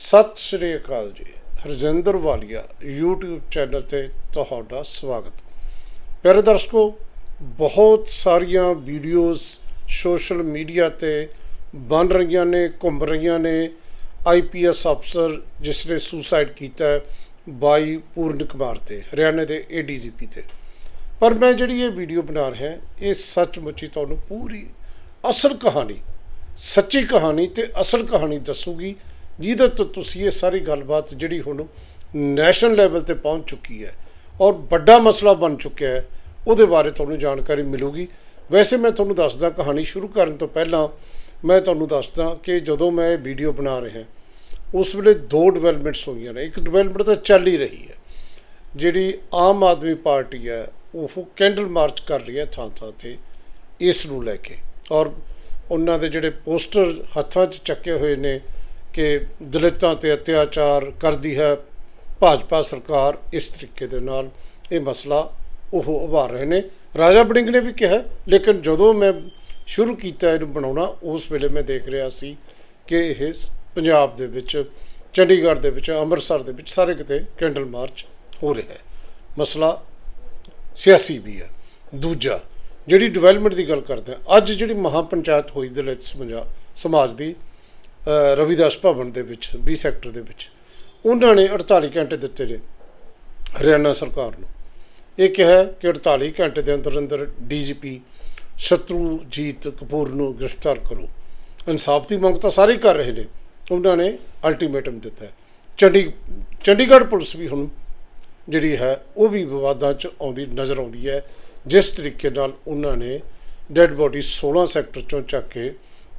ਸਤਿ ਸ਼੍ਰੀ ਅਕਾਲ ਜੀ। ਹਰਜਿੰਦਰ ਵਾਲੀਆ, YouTube channel ਤੇ ਤੁਹਾਡਾ ਸਵਾਗਤ। ਪਿਆਰੇ ਦਰਸ਼ਕੋ, ਬਹੁਤ ਸਾਰੀਆਂ ਵੀਡੀਓਜ਼ ਸੋਸ਼ਲ ਮੀਡੀਆ ਤੇ ਬਣ ਰਹੀਆਂ ਨੇ, ਘੁੰਮ ਰਹੀਆਂ ਨੇ। ਆਈਪੀਐਸ ਅਫਸਰ ਜਿਸ ਨੇ ਸੁਸਾਈਡ ਕੀਤਾ ਬਾਈ ਪੂਰਨ ਕੁਮਾਰ ਤੇ, ਹਰਿਆਣਾ ਦੇ ਏਡੀਜੀਪੀ ਤੇ। ਪਰ ਮੈਂ ਜਿਹੜੀ ਇਹ ਵੀਡੀਓ ਬਣਾ ਰਿਹਾ ਇਹ ਸੱਚਮੁੱਚ ਹੀ ਤੁਹਾਨੂੰ ਪੂਰੀ ਅਸਲ ਕਹਾਣੀ, ਸੱਚੀ ਕਹਾਣੀ ਤੇ ਅਸਲ ਕਹਾਣੀ ਦੱਸੂਗੀ। ਜਿਹਦੇ ਤੋਂ ਤੁਸੀਂ ਇਹ ਸਾਰੀ ਗੱਲਬਾਤ ਜਿਹੜੀ ਹੁਣ ਨੈਸ਼ਨਲ ਲੈਵਲ ਤੇ ਪਹੁੰਚ ਚੁੱਕੀ ਹੈ ਔਰ ਵੱਡਾ ਮਸਲਾ ਬਣ ਚੁੱਕਿਆ ਹੈ, ਉਹਦੇ ਬਾਰੇ ਤੁਹਾਨੂੰ ਜਾਣਕਾਰੀ ਮਿਲੂਗੀ। ਵੈਸੇ ਮੈਂ ਤੁਹਾਨੂੰ ਦੱਸਦਾ ਕਹਾਣੀ ਸ਼ੁਰੂ ਕਰਨ ਤੋਂ ਪਹਿਲਾਂ ਮੈਂ ਤੁਹਾਨੂੰ ਦੱਸਦਾ ਕਿ ਜਦੋਂ ਮੈਂ ਇਹ ਵੀਡੀਓ ਬਣਾ ਰਿਹਾ, ਉਸ ਵੇਲੇ ਦੋ ਡਿਵੈਲਪਮੈਂਟਸ ਹੋਈਆਂ ਨੇ। ਇੱਕ ਡਿਵੈਲਪਮੈਂਟ ਤਾਂ ਚੱਲ ਹੀ ਰਹੀ ਹੈ, ਜਿਹੜੀ ਆਮ ਆਦਮੀ ਪਾਰਟੀ ਹੈ, ਉਹ ਕੈਂਡਲ ਮਾਰਚ ਕਰ ਰਹੀ ਹੈ ਥਾਂ ਥਾਂ ਤੇ, ਇਸ ਨੂੰ ਲੈ ਕੇ। ਔਰ ਉਹਨਾਂ ਦੇ ਜਿਹੜੇ ਪੋਸਟਰ ਹੱਥਾਂ 'ਚ ਚੱਕੇ ਹੋਏ ਨੇ ਕਿ ਦਲਿਤਾਂ ਤੇ ਅਤਿਆਚਾਰ ਕਰਦੀ ਹੈ ਭਾਜਪਾ ਸਰਕਾਰ ਇਸ ਤਰੀਕੇ ਦੇ ਨਾਲ। ਇਹ ਮਸਲਾ ਉਹ ਉਭਾਰ ਰਹੇ ਨੇ। ਰਾਜਾ ਬੜਿੰਗ ਨੇ ਵੀ ਕਿਹਾ, ਲੇਕਿਨ ਜਦੋਂ ਮੈਂ ਸ਼ੁਰੂ ਕੀਤਾ ਇਹਨੂੰ ਬਣਾਉਣਾ, ਉਸ ਵੇਲੇ ਮੈਂ ਦੇਖ ਰਿਹਾ ਸੀ ਕਿ ਇਹ ਸ- ਪੰਜਾਬ ਦੇ ਵਿੱਚ, ਚੰਡੀਗੜ੍ਹ ਦੇ ਵਿੱਚ, ਅੰਮ੍ਰਿਤਸਰ ਦੇ ਵਿੱਚ ਸਾਰੇ ਕਿਤੇ ਕੈਂਡਲ ਮਾਰਚ ਹੋ ਰਿਹਾ ਹੈ। ਮਸਲਾ ਸਿਆਸੀ ਵੀ ਹੈ। ਦੂਜਾ, ਜਿਹੜੀ ਡਿਵੈਲਪਮੈਂਟ ਦੀ ਗੱਲ ਕਰਦੇ ਹਾਂ, ਅੱਜ ਜਿਹੜੀ ਮਹਾ ਪੰਚਾਇਤ ਹੋਈ ਦਲਿਤ ਸਮਝਾ- ਸਮਾਜ ਦੀ ਰਵਿਦਾਸ ਭਵਨ ਦੇ ਵਿੱਚ 20 ਸੈਕਟਰ ਦੇ ਵਿੱਚ। ਉਹਨਾਂ ਨੇ 48 ਘੰਟੇ ਦਿੱਤੇ ਨੇ, ਹਰਿਆਣਾ ਸਰਕਾਰ ਨੂੰ। ਇਹ ਕਿਹਾ ਕਿ 48 ਘੰਟੇ ਦੇ ਅੰਦਰ ਅੰਦਰ ਡੀਜੀਪੀ ਸ਼ਤਰੂਜੀਤ ਕਪੂਰ ਨੂੰ ਗ੍ਰਿਫਤਾਰ ਕਰੋ। ਇਨਸਾਫ ਦੀ ਮੰਗ ਤਾਂ ਸਾਰੇ ਹੀ ਕਰ ਰਹੇ ਨੇ। ਉਹਨਾਂ ਨੇ ਅਲਟੀਮੇਟਮ ਦਿੱਤਾ ਚੰਡੀ, ਚੰਡੀਗੜ੍ਹ ਪੁਲਿਸ ਵੀ ਹੁਣ ਜਿਹੜੀ ਹੈ, ਉਹ ਵੀ ਵਿਵਾਦਾਂ 'ਚ ਆਉਂਦੀ, ਨਜ਼ਰ ਆਉਂਦੀ ਹੈ। ਜਿਸ ਤਰੀਕੇ ਨਾਲ ਉਹਨਾਂ ਨੇ ਡੈੱਡ ਬੋਡੀ 16 ਸੈਕਟਰ ਚੋਂ ਚੱਕ ਕੇ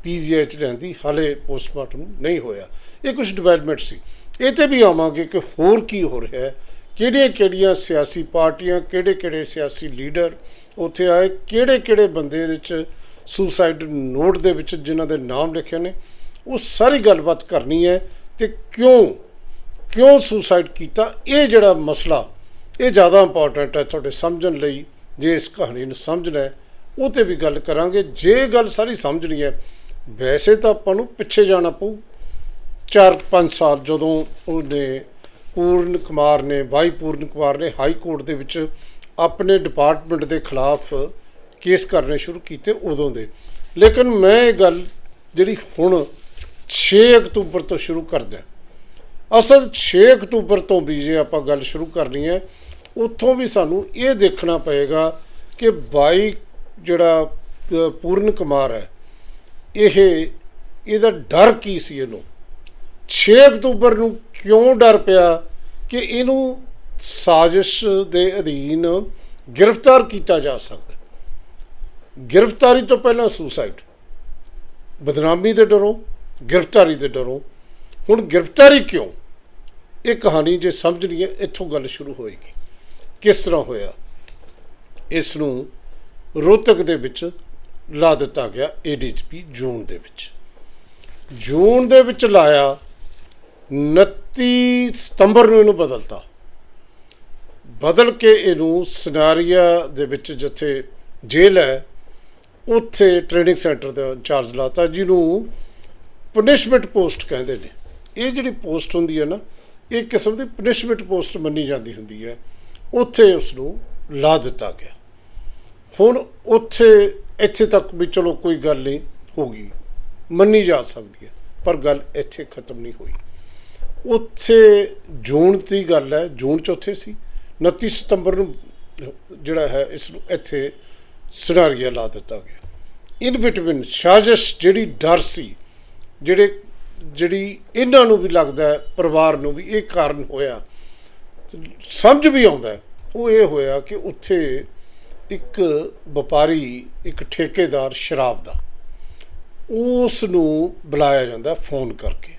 ਪੀਜੀਆਈ 'ਚ ਰਹਿੰਦੀ, ਹਾਲੇ ਪੋਸਟਮਾਰਟਮ ਨਹੀਂ ਹੋਇਆ। ਇਹ ਕੁਝ ਡਿਵੈਲਪਮੈਂਟ ਸੀ। ਇਹ ਤੇ ਵੀ ਆਵਾਂਗੇ ਕਿ ਹੋਰ ਕੀ ਹੋ ਰਿਹਾ ਹੈ। ਕਿਹੜੀਆਂ ਕਿਹੜੀਆਂ ਸਿਆਸੀ ਪਾਰਟੀਆਂ ਕਿਹੜੇ ਕਿਹੜੇ ਸਿਆਸੀ ਲੀਡਰ ਉੱਥੇ ਆਏ ਕਿਹੜੇ ਕਿਹੜੇ ਬੰਦੇ ਦੇ ਵਿੱਚ ਸੁਸਾਈਡ ਨੋਟ ਦੇ ਵਿੱਚ ਜਿਨ੍ਹਾਂ ਦੇ ਨਾਮ ਲਿਖੇ ਨੇ, ਉਹ ਸਾਰੀ ਗੱਲਬਾਤ ਕਰਨੀ ਹੈ ਤੇ ਕਿਉਂ ਕਿਉਂ ਸੁਸਾਈਡ ਕੀਤਾ? ਇਹ ਜਿਹੜਾ ਮਸਲਾ, ਇਹ ਜ਼ਿਆਦਾ ਇੰਪੋਰਟੈਂਟ ਹੈ ਤੁਹਾਡੇ ਸਮਝਣ ਲਈ। ਜੇ ਇਸ ਕਹਾਣੀ ਨੂੰ ਸਮਝਣਾ ਹੈ, ਉਹ ਤੇ ਵੀ ਗੱਲ ਕਰਾਂਗੇ। ਜੇ ਗੱਲ ਸਾਰੀ ਸਮਝਣੀ ਹੈ ਵੈਸੇ ਤਾਂ ਆਪਾਂ ਨੂੰ ਪਿੱਛੇ ਜਾਣਾ ਪਊ। 4-5 ਸਾਲ ਜਦੋਂ ਉਹਨੇ ਪੂਰਨ ਕੁਮਾਰ ਨੇ, ਬਾਈ ਪੂਰਨ ਕੁਮਾਰ ਨੇ ਹਾਈ ਕੋਰਟ ਦੇ ਵਿੱਚ ਆਪਣੇ ਡਿਪਾਰਟਮੈਂਟ ਦੇ ਖਿਲਾਫ ਕੇਸ ਕਰਨੇ ਸ਼ੁਰੂ ਕੀਤੇ ਉਦੋਂ ਦੇ। ਲੇਕਿਨ ਮੈਂ ਇਹ ਗੱਲ ਜਿਹੜੀ ਹੁਣ 6 ਅਕਤੂਬਰ ਤੋਂ ਸ਼ੁਰੂ ਕਰਦਾ ਅਸਲ 6 ਅਕਤੂਬਰ ਤੋਂ ਵੀ ਜੇ ਆਪਾਂ ਗੱਲ ਸ਼ੁਰੂ ਕਰਨੀ ਹੈ, ਉੱਥੋਂ ਵੀ ਸਾਨੂੰ ਇਹ ਦੇਖਣਾ ਪਏਗਾ ਕਿ ਬਾਈ ਜਿਹੜਾ ਪੂਰਨ ਕੁਮਾਰ ਹੈ ਇਹ, ਇਹਦਾ ਡਰ ਕੀ ਸੀ ਇਹਨੂੰ? 6 ਅਕਤੂਬਰ ਨੂੰ ਕਿਉਂ ਡਰ ਪਿਆ ਕਿ ਇਹਨੂੰ ਸਾਜ਼ਿਸ਼ ਦੇ ਅਧੀਨ ਗ੍ਰਿਫਤਾਰ ਕੀਤਾ ਜਾ ਸਕਦਾ? ਗ੍ਰਿਫਤਾਰੀ ਤੋਂ ਪਹਿਲਾਂ ਸੁਸਾਈਡ। ਬਦਨਾਮੀ ਦੇ ਡਰੋਂ, ਗ੍ਰਿਫਤਾਰੀ ਦੇ ਡਰੋਂ। ਹੁਣ ਗ੍ਰਿਫਤਾਰੀ ਕਿਉਂ? ਇਹ ਕਹਾਣੀ ਜੇ ਸਮਝਣੀ ਹੈ ਇੱਥੋਂ ਗੱਲ ਸ਼ੁਰੂ ਹੋਏਗੀ। ਕਿਸ ਤਰ੍ਹਾਂ ਹੋਇਆ? ਇਸ ਨੂੰ ਰੋਹਤਕ ਦੇ ਵਿੱਚ ਲਾ ਦਿੱਤਾ ਗਿਆ ਏਡੀਜੀਪੀ ਜੂਨ ਦੇ ਵਿੱਚ। ਜੂਨ ਦੇ ਵਿੱਚ ਲਾਇਆ 29 ਸਤੰਬਰ ਨੂੰ ਇਹਨੂੰ ਬਦਲਤਾ। ਬਦਲ ਕੇ ਇਹਨੂੰ ਸਨਾਰੀਆ ਦੇ ਵਿੱਚ ਜਿੱਥੇ ਜੇਲ੍ਹ ਹੈ, ਉੱਥੇ ਟ੍ਰੇਨਿੰਗ ਸੈਂਟਰ ਦਾ ਇੰਚਾਰਜ ਲਾਤਾ, ਜਿਹਨੂੰ ਪਨਿਸ਼ਮੈਂਟ ਪੋਸਟ ਕਹਿੰਦੇ ਨੇ। ਇਹ ਜਿਹੜੀ ਪੋਸਟ ਹੁੰਦੀ ਹੈ ਨਾ, ਇਹ ਕਿਸਮ ਦੀ ਪਨਿਸ਼ਮੈਂਟ ਪੋਸਟ ਮੰਨੀ ਜਾਂਦੀ ਹੁੰਦੀ ਹੈ। ਉੱਥੇ ਉਸ ਨੂੰ ਲਾ ਦਿੱਤਾ ਗਿਆ। ਹੁਣ ਉੱਥੇ, ਇੱਥੇ ਤੱਕ ਵੀ ਚਲੋ ਕੋਈ ਗੱਲ ਨਹੀਂ ਹੋ ਗਈ। ਮੰਨੀ ਜਾ ਸਕਦੀ ਹੈ, ਪਰ ਗੱਲ ਇੱਥੇ ਖਤਮ ਨਹੀਂ ਹੋਈ। ਉੱਥੇ ਜੂਨ ਦੀ ਗੱਲ ਹੈ, ਜੂਨ ਚ ਉੱਥੇ ਸੀ। 29 ਸਤੰਬਰ ਨੂੰ ਜਿਹੜਾ ਹੈ, ਇਸ ਨੂੰ ਇੱਥੇ ਸਿਨਾਰੀਆ ਲਾ ਦਿੱਤਾ ਗਿਆ। ਇਨ ਬਿਟਵੀਨ ਸਾਜ਼ਿਸ਼ ਜਿਹੜੀ ਡਰ ਸੀ, ਜਿਹੜੇ, ਜਿਹੜੀ ਇਹਨਾਂ ਨੂੰ ਵੀ ਲੱਗਦਾ ਪਰਿਵਾਰ ਨੂੰ ਵੀ ਇਹ ਕਾਰਨ ਹੋਇਆ। ਸਮਝ ਵੀ ਆਉਂਦਾ ਉਹ ਇਹ ਹੋਇਆ ਕਿ ਉੱਥੇ ਇੱਕ ਵਪਾਰੀ, ਇੱਕ ਠੇਕੇਦਾਰ ਸ਼ਰਾਬ ਦਾ। ਉਸ ਨੂੰ ਬੁਲਾਇਆ ਜਾਂਦਾ ਫੋਨ ਕਰਕੇ।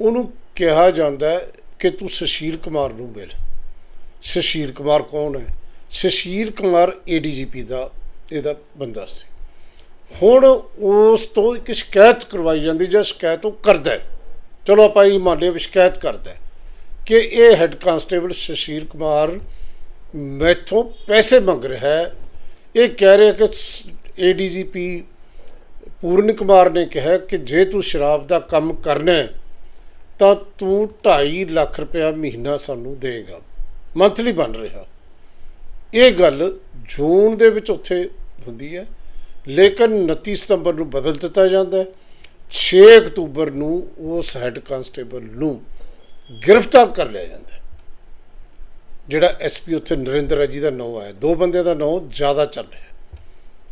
ਉਹਨੂੰ ਕਿਹਾ ਜਾਂਦਾ ਕਿ ਤੂੰ ਸੁਸ਼ੀਲ ਕੁਮਾਰ ਨੂੰ ਮਿਲ। ਸੁਸ਼ੀਲ ਕੁਮਾਰ ਕੌਣ ਹੈ? ਸੁਸ਼ੀਲ ਕੁਮਾਰ ਏਡੀਜੀਪੀ ਦਾ, ਇਹਦਾ ਬੰਦਾ ਸੀ। ਹੁਣ ਉਸ ਤੋਂ ਇੱਕ ਸ਼ਿਕਾਇਤ ਕਰਵਾਈ ਜਾਂਦੀ ਜਾਂ ਸ਼ਿਕਾਇਤ ਉਹ ਕਰਦਾ ਹੈ। ਚਲੋ ਆਪਾਂ ਇਹ ਮੰਨ ਲਿਆ ਸ਼ਿਕਾਇਤ ਕਰਦਾ ਕਿ ਇਹ ਹੈੱਡ ਕਾਂਸਟੇਬਲ ਸੁਸ਼ੀਲ ਕੁਮਾਰ ਮੈਥੋਂ ਪੈਸੇ ਮੰਗ ਰਿਹਾ ਹੈ। ਇਹ ਕਹਿ ਰਿਹਾ ਕਿ ਏਡੀਜੀਪੀ ਪੂਰਨ ਕੁਮਾਰ ਨੇ ਕਿਹਾ ਕਿ ਜੇ ਤੂੰ ਸ਼ਰਾਬ ਦਾ ਕੰਮ ਕਰਨਾ ਤਾਂ ਤੂੰ 2.5 ਲੱਖ ਰੁਪਇਆ ਮਹੀਨਾ ਸਾਨੂੰ ਦੇਗਾ। ਮੰਥਲੀ ਬਣ ਰਿਹਾ। ਇਹ ਗੱਲ ਜੂਨ ਦੇ ਵਿੱਚ ਉੱਥੇ ਹੁੰਦੀ ਹੈ, ਲੇਕਿਨ 29 ਸਤੰਬਰ ਨੂੰ ਬਦਲ ਦਿੱਤਾ ਜਾਂਦਾ ਹੈ। 6 ਅਕਤੂਬਰ ਨੂੰ ਉਸ ਹੈੱਡ ਕਾਂਸਟੇਬਲ ਨੂੰ ਗ੍ਰਿਫਤਾਰ ਕਰ ਲਿਆ ਜਾਂਦਾ ਹੈ। ਜਿਹੜਾ ਐਸਪੀ ਉੱਥੇ ਨਰਿੰਦਰ ਹੈ ਜਿਹਦਾ ਨਾਮ ਆਇਆ, ਦੋ ਬੰਦਿਆਂ ਦਾ ਨਾਮ ਜ਼ਿਆਦਾ ਚੱਲ ਰਿਹਾ।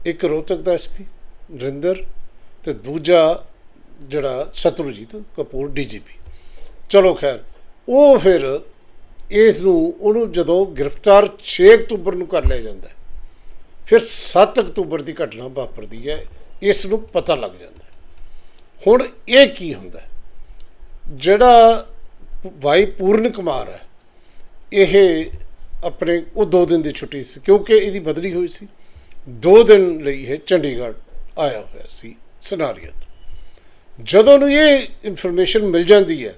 ਇੱਕ ਰੋਹਤਕ ਦਾ ਐਸਪੀ ਨਰਿੰਦਰ, ਤੇ ਦੂਜਾ ਜਿਹੜਾ ਸ਼ਤਰੂਜੀਤ ਕਪੂਰ ਡੀਜੀਪੀ ਚਲੋ ਖੈਰ, ਉਹ ਫਿਰ ਇਸ ਨੂੰ, ਉਹਨੂੰ ਜਦੋਂ ਗ੍ਰਿਫਤਾਰ 6 ਅਕਤੂਬਰ ਨੂੰ ਕਰ ਲਿਆ ਜਾਂਦਾ ਫਿਰ 7 ਅਕਤੂਬਰ ਦੀ ਘਟਨਾ ਵਾਪਰਦੀ ਹੈ, ਇਸ ਨੂੰ ਪਤਾ ਲੱਗ ਜਾਂਦਾ ਹੁਣ ਇਹ ਕੀ ਹੁੰਦਾ ਜਿਹੜਾ ਭਾਈ ਪੂਰਨ ਕੁਮਾਰ ਹੈ ਇਹ ਆਪਣੇ ਉਹ ਦੋ ਦਿਨ ਦੀ ਛੁੱਟੀ ਸੀ, ਕਿਉਂਕਿ ਇਹਦੀ ਬਦਲੀ ਹੋਈ ਸੀ। ਦੋ ਦਿਨ ਲਈ ਇਹ ਚੰਡੀਗੜ੍ਹ ਆਇਆ ਹੋਇਆ ਸੀ ਸਨਾਰੀਆ ਤੋਂ। ਜਦੋਂ ਨੂੰ ਇਹ ਇਨਫੋਰਮੇਸ਼ਨ ਮਿਲ ਜਾਂਦੀ ਹੈ